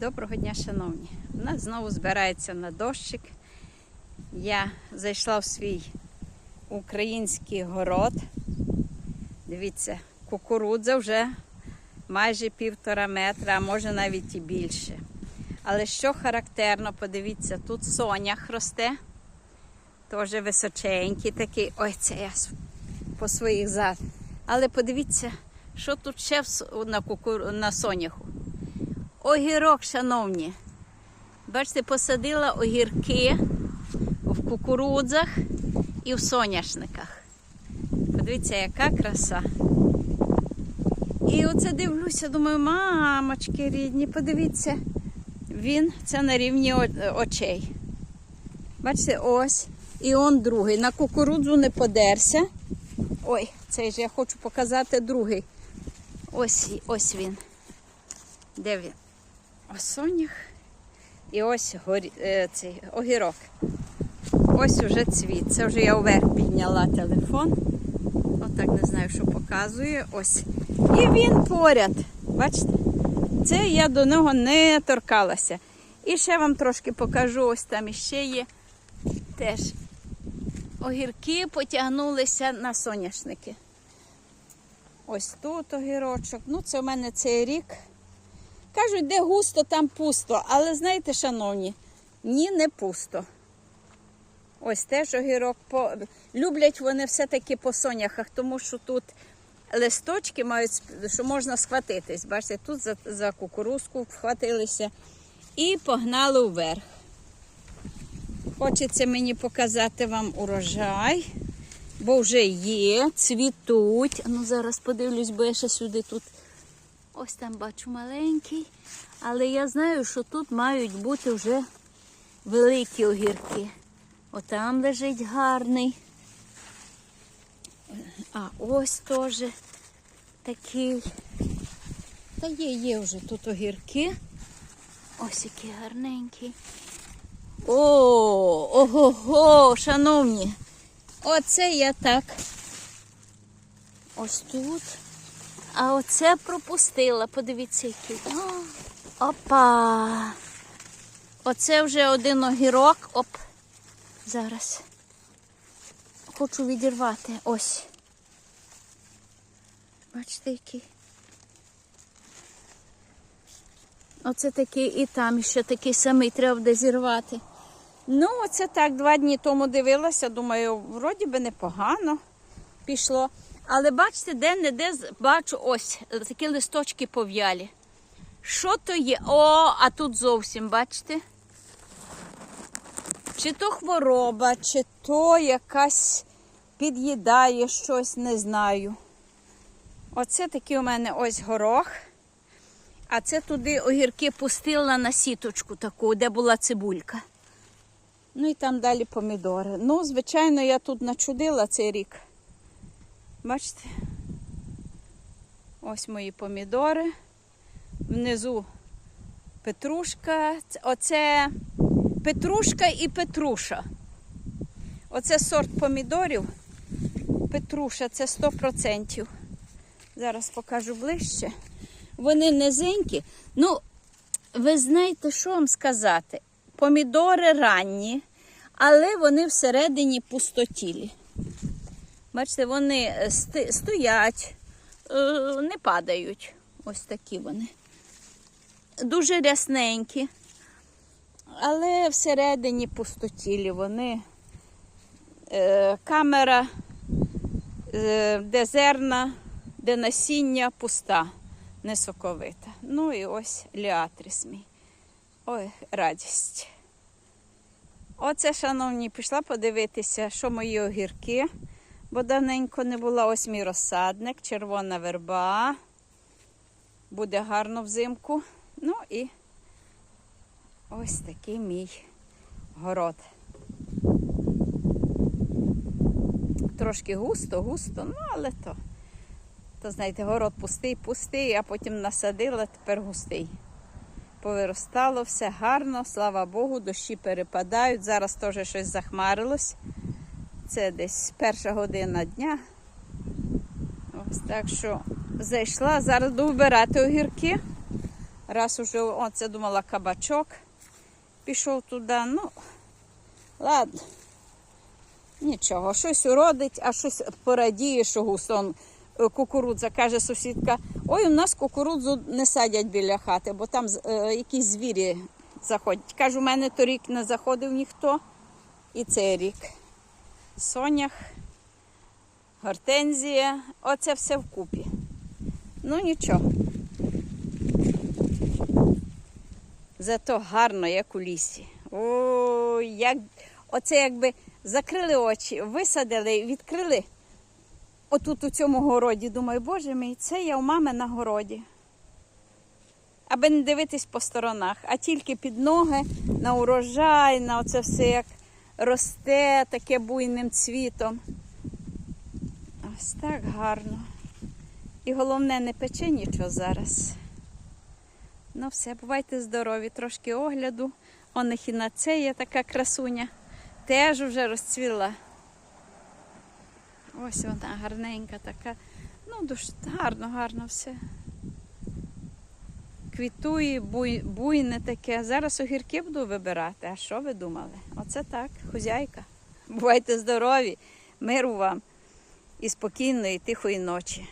Доброго дня, шановні. У нас знову збирається на дощик. Я зайшла в свій український город. Дивіться, кукурудза вже майже півтора метра, а може навіть і більше. Але що характерно, подивіться, тут сонях росте, теж височенький такий. Ой, це я по своїх зад. Але подивіться, що тут ще на, кукур... на соняху. Огірок, шановні. Бачите, посадила огірки в кукурудзах і в соняшниках. Подивіться, яка краса. І оце дивлюся, думаю, мамочки рідні, подивіться, він це на рівні очей. Бачите, ось. І он другий. На кукурудзу не подерся. Ой, цей же я хочу показати другий. Ось, ось він. Де він? Ось сонях. І ось горі, е, цей огірок. Ось уже цвіт. Це вже я вверх підняла телефон. Отак не знаю, що показує. Ось. І він поряд. Бачите? Це я до нього не торкалася. І ще вам трошки покажу, ось там іще є теж огірки потягнулися на соняшники. Ось тут огірочок. Ну, це в мене цей рік. Кажуть, де густо, там пусто. Але знаєте, шановні, ні, не пусто. Ось теж огірок. По... Люблять вони все-таки по соняхах, тому що тут листочки мають, що можна схватитись. Бачите, тут за, за кукурузку вхватилися і погнали вверх. Хочеться мені показати вам урожай, бо вже є, цвітуть. Ну, зараз подивлюсь, бо я ще сюди тут Ось там бачу маленький. Але я знаю, що тут мають бути вже великі огірки. Отам лежить гарний. А ось теж такий. Та є, є вже тут огірки. Ось який гарненький. О, ого-го, шановні. Оце я так. Ось тут. А оце пропустила. Подивіться, який. Опа. Оце вже один огірок. Оп. Зараз. Хочу відірвати. Ось. Бачите, який. Оце такий і там ще такий самий треба буде зірвати. Ну, оце так, два дні тому дивилася, думаю, вроді би непогано пішло. Але бачите, де-не-де бачу ось такі листочки пов'ялі. Що то є? О, а тут зовсім, бачите? Чи то хвороба, чи то якась під'їдає щось, не знаю. Оце такий у мене ось горох. А це туди огірки пустила на сіточку таку, де була цибулька. Ну і там далі помідори. Ну, звичайно, я тут начудила цей рік. Бачите? Ось мої помідори. Внизу петрушка. Оце петрушка і петруша. Оце сорт помідорів. Петруша, це 100%. Зараз покажу ближче. Вони низенькі. Ну, ви знаєте, що вам сказати? Помідори ранні, але вони всередині пустотілі. Бачите, вони е, стоять, е, не падають. Ось такі вони. Дуже рясненькі. Але всередині пустотілі вони. Е, камера, де зерна, де насіння пуста, не соковита. Ну і ось ліатріс мій. Ой, радість. Оце, шановні, пішла подивитися, що мої огірки, бо давненько не була. Ось мій розсадник, червона верба. Буде гарно взимку. Ну і ось такий мій город. Трошки густо, густо, ну але то, то знаєте, город пустий, пустий, а потім насадила, тепер густий. Повиростало все гарно, слава Богу, дощі перепадають. Зараз теж щось захмарилось. Це десь перша година дня. Ось так що зайшла, зараз буду вбирати огірки. Раз уже оце думала кабачок. Пішов туди. Ну, ладно. Нічого, щось уродить, а щось порадіє, що гусон е, кукурудза. Каже сусідка, ой, у нас кукурудзу не садять біля хати, бо там е, якісь звірі заходять. Кажу, у мене торік не заходив ніхто. І цей рік. Сонях, гортензія, оце все вкупі. Ну нічого. Зато гарно, як у лісі. О, як... Оце якби закрили очі, висадили, відкрили. Отут у цьому городі. Думаю, боже мій, це я у мами на городі. Аби не дивитись по сторонах, а тільки під ноги, на урожай, на оце все як росте таке буйним цвітом. Ось так гарно. І головне, не пече нічого зараз. Ну все, бувайте здорові, трошки огляду. Он ехінацея така красуня. Теж вже розцвіла. Ось вона гарненька така. Ну, дуже гарно, гарно все. Квітує, буй, буйне таке. Зараз огірки буду вибирати. А що ви думали? Оце так, хозяйка. Бувайте здорові, миру вам і спокійної, тихої ночі.